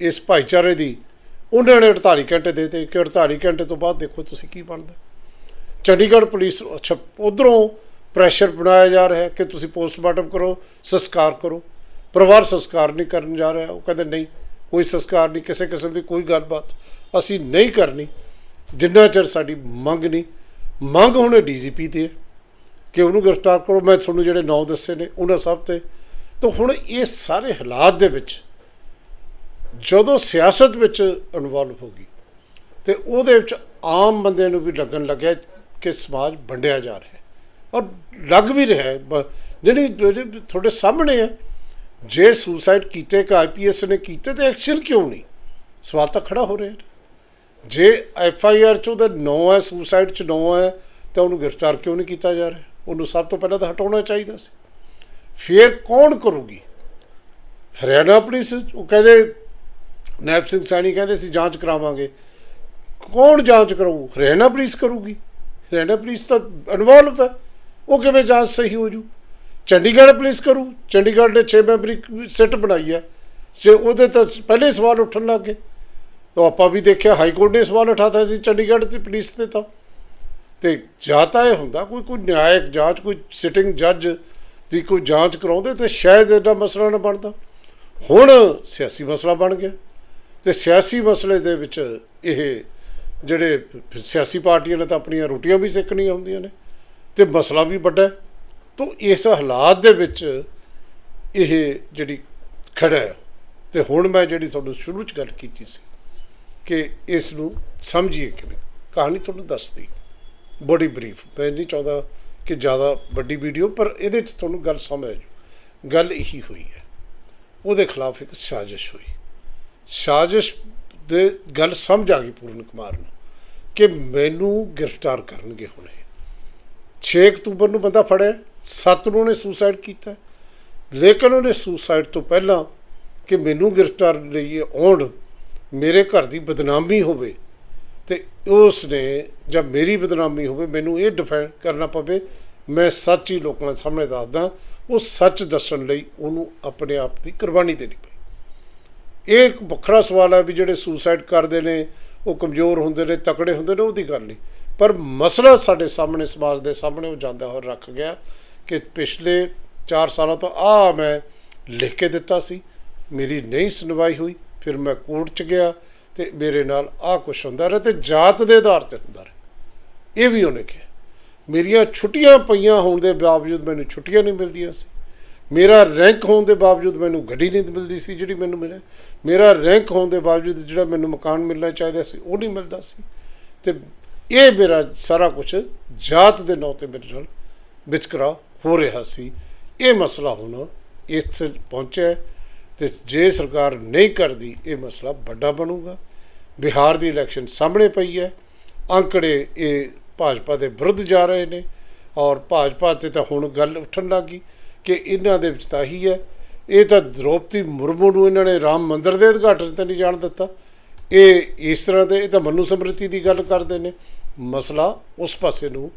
ਇਸ ਭਾਈਚਾਰੇ ਦੀ, ਉਹਨਾਂ ਨੇ 48 ਘੰਟੇ ਦੇ ਦਿੱਤੇ ਕਿ 48 ਘੰਟੇ ਤੋਂ ਬਾਅਦ ਦੇਖੋ ਤੁਸੀਂ ਕੀ ਬਣਦਾ। ਚੰਡੀਗੜ੍ਹ ਪੁਲਿਸ, ਅੱਛਾ, ਉਧਰੋਂ ਪ੍ਰੈਸ਼ਰ ਬਣਾਇਆ ਜਾ ਰਿਹਾ ਕਿ ਤੁਸੀਂ ਪੋਸਟਮਾਰਟਮ ਕਰੋ, ਸੰਸਕਾਰ ਕਰੋ। ਪਰਿਵਾਰ ਸੰਸਕਾਰ ਨਹੀਂ ਕਰਨ ਜਾ ਰਿਹਾ, ਉਹ ਕਹਿੰਦੇ ਨਹੀਂ, ਕੋਈ ਸੰਸਕਾਰ ਨਹੀਂ, ਕਿਸੇ ਕਿਸਮ ਦੀ ਕੋਈ ਗੱਲਬਾਤ ਅਸੀਂ ਨਹੀਂ ਕਰਨੀ। ਜਿੰਨਾ ਚਿਰ ਸਾਡੀ ਮੰਗ ਨਹੀਂ, ਮੰਗ ਹੁਣ ਡੀਜੀਪੀ ਤੇ ਹੈ। ਕਿ ਉਹਨੂੰ ਗ੍ਰਿਫਤਾਰ ਕਰੋ। ਮੈਂ ਤੁਹਾਨੂੰ ਜਿਹੜੇ ਨਾਂ ਦੱਸੇ ਨੇ, ਉਹਨਾਂ ਸਭ ਤੇ। ਤਾਂ ਹੁਣ ਇਹ ਸਾਰੇ ਹਾਲਾਤ ਦੇ ਵਿੱਚ ਜਦੋਂ ਸਿਆਸਤ ਵਿੱਚ ਇਨਵੋਲਵ ਹੋ ਗਈ, ਤੇ ਉਹਦੇ ਵਿੱਚ ਆਮ ਬੰਦੇ ਨੂੰ ਵੀ ਲੱਗਣ ਲੱਗਿਆ ਕਿ ਸਮਾਜ ਵੰਡਿਆ ਜਾ ਰਿਹਾ ਔਰ ਲੱਗ ਵੀ ਰਿਹਾ ਜਿਹੜੀ ਜਿਹੜੀ ਤੁਹਾਡੇ ਸਾਹਮਣੇ ਹੈ, ਜੇ ਸੁਸਾਈਡ ਕੀਤੇ ਕਿ ਆਈਪੀਐਸ ਨੇ ਕੀਤੇ, ਤੇ ਐਕਸ਼ਨ ਕਿਉਂ ਨਹੀਂ? ਸਵਾਲ ਤਾਂ ਖੜਾ ਹੋ ਰਿਹਾ ਜੇ ਐਫ ਆਈ ਆਰ ਚ ਉਹਦਾ ਨੌ ਹੈ ਸੁਸਾਈਡ ਚ ਨੌ ਹੈ, ਤਾਂ ਉਹਨੂੰ ਗ੍ਰਿਫਤਾਰ ਕਿਉਂ ਨਹੀਂ ਕੀਤਾ ਜਾ ਰਿਹਾ? ਉਹਨੂੰ ਸਭ ਤੋਂ ਪਹਿਲਾਂ ਤਾਂ ਹਟਾਉਣਾ ਚਾਹੀਦਾ ਸੀ। ਫਿਰ ਕੌਣ ਕਰੂਗੀ? ਹਰਿਆਣਾ ਪੁਲਿਸ ਉਹ ਕਹਿੰਦੇ ਨੈਬ ਸਿੰਘ ਸੈਣੀ ਕਹਿੰਦੇ ਸੀ, ਜਾਂਚ ਕਰਾਵਾਂਗੇ। ਕੌਣ ਜਾਂਚ ਕਰਾਊ ਹਰਿਆਣਾ ਪੁਲਿਸ ਕਰੂਗੀ। ਹਰਿਆਣਾ ਪੁਲਿਸ ਤਾਂ ਇਨਵੋਲਵ ਹੈ। ਉਹ ਕਿਵੇਂ ਜਾਂਚ ਸਹੀ ਹੋ ਜੂ? ਚੰਡੀਗੜ੍ਹ ਪੁਲਿਸ ਕਰੂ। ਚੰਡੀਗੜ੍ਹ ਨੇ 6 ਮੈਂਬਰੀ ਸਿੱਟ ਬਣਾਈ ਹੈ। ਜੇ ਉਹਦੇ ਤਾਂ ਪਹਿਲੇ ਸਵਾਲ ਉੱਠਣ ਲੱਗ ਗਏ। ਤਾਂ ਆਪਾਂ ਵੀ ਦੇਖਿਆ ਹਾਈ ਕੋਰਟ ਨੇ ਸਵਾਲ ਉਠਾਤਾ ਸੀ ਚੰਡੀਗੜ੍ਹ ਦੀ ਪੁਲਿਸ ਤੇ ਤਾਂ। ਤੇ ਜਾਂ ਤਾਂ ਇਹ ਹੁੰਦਾ ਕੋਈ ਕੋਈ ਨਿਆਇਕ ਜਾਂਚ, ਕੋਈ ਸਿਟਿੰਗ ਜੱਜ ਦੀ ਕੋਈ ਜਾਂਚ ਕਰਾਉਂਦੇ ਤੇ ਸ਼ਾਇਦ ਇਹਦਾ ਮਸਲਾ ਨਾ ਬਣਦਾ। ਹੁਣ ਸਿਆਸੀ ਮਸਲਾ ਬਣ ਗਿਆ ਤੇ ਸਿਆਸੀ ਮਸਲੇ ਦੇ ਵਿੱਚ ਇਹ ਜਿਹੜੇ ਸਿਆਸੀ ਪਾਰਟੀਆਂ ਨੇ ਤਾਂ ਆਪਣੀਆਂ ਰੋਟੀਆਂ ਵੀ ਸੇਕਣੀਆਂ ਹੁੰਦੀਆਂ ਨੇ ਤੇ ਮਸਲਾ ਵੀ ਵੱਡਾ ਹੈ। ਤੋਂ ਇਸ ਹਾਲਾਤ ਦੇ ਵਿੱਚ ਇਹ ਜਿਹੜੀ ਖੜਾ ਹੈ ਤੇ ਹੁਣ ਮੈਂ ਜਿਹੜੀ ਤੁਹਾਨੂੰ ਸ਼ੁਰੂ ਚ ਗੱਲ ਕੀਤੀ ਸੀ ਕਿ ਇਸ ਨੂੰ ਸਮਝੀਏ ਕਿਵੇਂ। ਕਹਾਣੀ ਤੁਹਾਨੂੰ ਦੱਸਦੀ। ਬੜੀ ਬਰੀਫ। ਮੈਂ ਨਹੀਂ ਚਾਹੁੰਦਾ ਕਿ ਜ਼ਿਆਦਾ ਵੱਡੀ ਵੀਡੀਓ, ਪਰ ਇਹਦੇ ਚ ਤੁਹਾਨੂੰ ਗੱਲ ਸਮਝ ਆ ਜਾਊ ਗੱਲ ਇਹੀ ਹੋਈ ਹੈ। ਉਹਦੇ ਖਿਲਾਫ ਇੱਕ ਸਾਜ਼ਿਸ਼ ਹੋਈ। ਸਾਜ਼ਿਸ਼ ਦੇ ਗੱਲ ਸਮਝ ਆ ਗਈ ਪੂਰਨ ਕੁਮਾਰ ਨੂੰ ਕਿ ਮੈਨੂੰ ਗ੍ਰਿਫਤਾਰ ਕਰਨਗੇ ਹੁਣੇ ਇਹ। 6 ਅਕਤੂਬਰ ਨੂੰ ਬੰਦਾ ਫੜਿਆ 7 ਨੂੰ ਉਹਨੇ ਸੁਸਾਈਡ ਕੀਤਾ ਲੇਕਿਨ ਉਹਨੇ ਸੁਸਾਈਡ ਤੋਂ ਪਹਿਲਾਂ ਕਿ ਮੈਨੂੰ ਗ੍ਰਿਫਤਾਰ ਲਈ ਆਉਣ ਮੇਰੇ ਘਰ ਦੀ ਬਦਨਾਮੀ ਹੋਵੇ ਤੇ ਉਸ ਨੇ ਜਾਂ ਮੇਰੀ ਬਦਨਾਮੀ ਹੋਵੇ, ਮੈਨੂੰ ਇਹ ਡਿਫੈਂਡ ਕਰਨਾ ਪਵੇ, ਮੈਂ ਸੱਚ ਹੀ ਲੋਕਾਂ ਸਾਹਮਣੇ ਦੱਸਦਾ, ਉਹ ਸੱਚ ਦੱਸਣ ਲਈ ਉਹਨੂੰ ਆਪਣੇ ਆਪ ਦੀ ਕੁਰਬਾਨੀ ਦੇਣੀ ਪਈ। ਇਹ ਇੱਕ ਵੱਖਰਾ ਸਵਾਲ ਹੈ ਵੀ ਜਿਹੜੇ ਸੁਸਾਈਡ ਕਰਦੇ ਨੇ, ਉਹ ਕਮਜ਼ੋਰ ਹੁੰਦੇ ਨੇ, ਤਕੜੇ ਹੁੰਦੇ ਨੇ, ਉਹਦੀ ਗੱਲ ਨਹੀਂ। ਪਰ ਮਸਲਾ ਸਾਡੇ ਸਾਹਮਣੇ, ਸਮਾਜ ਦੇ ਸਾਹਮਣੇ ਉਹ ਜਾਂਦਾ ਹੋਇਆ, ਰੱਖ ਗਿਆ ਕਿ ਪਿਛਲੇ 4 ਸਾਲਾਂ ਤੋਂ ਆ ਮੈਂ ਲਿਖ ਕੇ ਦਿੱਤਾ ਸੀ, ਮੇਰੀ ਨਹੀਂ ਸੁਣਵਾਈ ਹੋਈ, ਫਿਰ ਮੈਂ ਕੋਰਟ 'ਚ ਗਿਆ ਤੇ ਮੇਰੇ ਨਾਲ ਆ ਕੁਛ ਹੁੰਦਾ ਰਿਹਾ ਤੇ ਜਾਤ ਦੇ ਆਧਾਰ ਤੇ ਹੁੰਦਾ ਰਿਹਾ। ਇਹ ਵੀ ਉਹਨੇ ਕਿਹਾ। ਮੇਰੀਆਂ ਛੁੱਟੀਆਂ ਪਈਆਂ ਹੋਣ ਦੇ ਬਾਵਜੂਦ ਮੈਨੂੰ ਛੁੱਟੀਆਂ ਨਹੀਂ ਮਿਲਦੀਆਂ ਸੀ। ਮੇਰਾ ਰੈਂਕ ਹੋਣ ਦੇ ਬਾਵਜੂਦ ਮੈਨੂੰ ਗੱਡੀ ਨਹੀਂ ਮਿਲਦੀ ਸੀ ਜਿਹੜੀ ਮੈਨੂੰ ਮਿਲੇ ਮੇਰਾ ਰੈਂਕ ਹੋਣ ਦੇ ਬਾਵਜੂਦ ਜਿਹੜਾ ਮੈਨੂੰ ਮਕਾਨ ਮਿਲਣਾ ਚਾਹੀਦਾ ਸੀ, ਉਹ ਨਹੀਂ ਮਿਲਦਾ ਸੀ। ਤੇ ਇਹ ਮੇਰਾ ਸਾਰਾ ਕੁਝ ਜਾਤ ਦੇ ਨਾਂ ਤੇ ਮੇਰੇ ਨਾਲ ਵਿਚਕਰਾ ਹੋ ਰਿਹਾ ਸੀ। ਇਹ ਮਸਲਾ ਹੁਣ ਇੱਥੇ ਪਹੁੰਚਿਆ ਤੇ ਜੇ ਸਰਕਾਰ ਨਹੀਂ ਕਰਦੀ, ਇਹ ਮਸਲਾ ਵੱਡਾ ਬਣੂਗਾ। ਬਿਹਾਰ ਦੀ ਇਲੈਕਸ਼ਨ ਸਾਹਮਣੇ ਪਈ ਹੈ। ਅੰਕੜੇ ਇਹ ਭਾਜਪਾ ਦੇ ਵਿਰੁੱਧ ਜਾ ਰਹੇ ਨੇ ਔਰ ਭਾਜਪਾ ਤੇ ਤਾਂ ਹੁਣ ਗੱਲ ਉੱਠਣ ਲੱਗੀ ਕਿ ਇਹਨਾਂ ਦੇ ਵਿੱਚ ਤਾਂ ਹੀ ਹੈ। ਇਹ ਤਾਂ ਦ੍ਰੋਪਦੀ ਮੁਰਮੂ ਨੂੰ ਇਹਨਾਂ ਨੇ ਰਾਮ ਮੰਦਿਰ ਦੇ ਉਦਘਾਟਨ ਤੇ ਨਹੀਂ ਜਾਣ ਦਿੱਤਾ। ਇਹ ਇਸ ਤਰ੍ਹਾਂ ਦੇ, ਇਹ ਤਾਂ ਮਨੂ ਸਮ੍ਰਿਤੀ ਦੀ ਗੱਲ ਕਰਦੇ ਨੇ। ਮਸਲਾ ਉਸ ਪਾਸੇ ਨੂੰ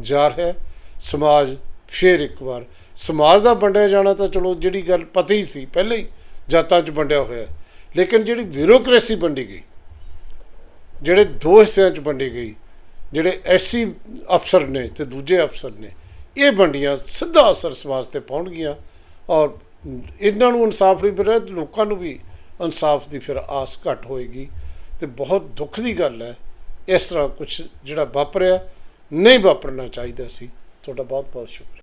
ਜਾ ਰਿਹਾ ਹੈ। ਸਮਾਜ, ਫੇਰ ਇੱਕ ਵਾਰ ਸਮਾਜ ਦਾ ਵੰਡਿਆ ਜਾਣਾ ਤਾਂ ਚਲੋ ਜਿਹੜੀ ਗੱਲ ਪਤਾ ਹੀ ਸੀ ਪਹਿਲਾਂ ਹੀ ਜਾਤਾਂ 'ਚ ਵੰਡਿਆ ਹੋਇਆ ਲੇਕਿਨ ਜਿਹੜੀ ਬਿਊਰੋਕ੍ਰੇਸੀ ਵੰਡੀ ਗਈ, ਜਿਹੜੇ ਦੋ ਹਿੱਸਿਆਂ 'ਚ ਵੰਡੀ ਗਈ, ਜਿਹੜੇ ਐਸਸੀ ਅਫਸਰ ਨੇ ਤੇ ਦੂਜੇ ਅਫਸਰ ਨੇ, ਇਹ ਵੰਡੀਆਂ ਸਿੱਧਾ ਅਸਰ ਸਮਾਜ ਤੇ ਪਾਉਣਗੀਆਂ ਔਰ ਇਹਨਾਂ ਨੂੰ ਇਨਸਾਫ ਨਹੀਂ ਮਿਲ ਰਿਹਾ ਤੇ ਲੋਕਾਂ ਨੂੰ ਵੀ ਇਨਸਾਫ ਦੀ ਫਿਰ ਆਸ ਘਟ ਹੋਏਗੀ। ਤੇ ਬਹੁਤ ਦੁੱਖ ਦੀ ਗੱਲ ਹੈ, ਇਸ ਤਰ੍ਹਾਂ ਕੁਝ ਜਿਹੜਾ ਵਾਪਰਿਆ, ਨਹੀਂ ਵਾਪਰਨਾ ਚਾਹੀਦਾ ਸੀ। ਤੁਹਾਡਾ ਬਹੁਤ ਬਹੁਤ ਸ਼ੁਕਰੀਆ।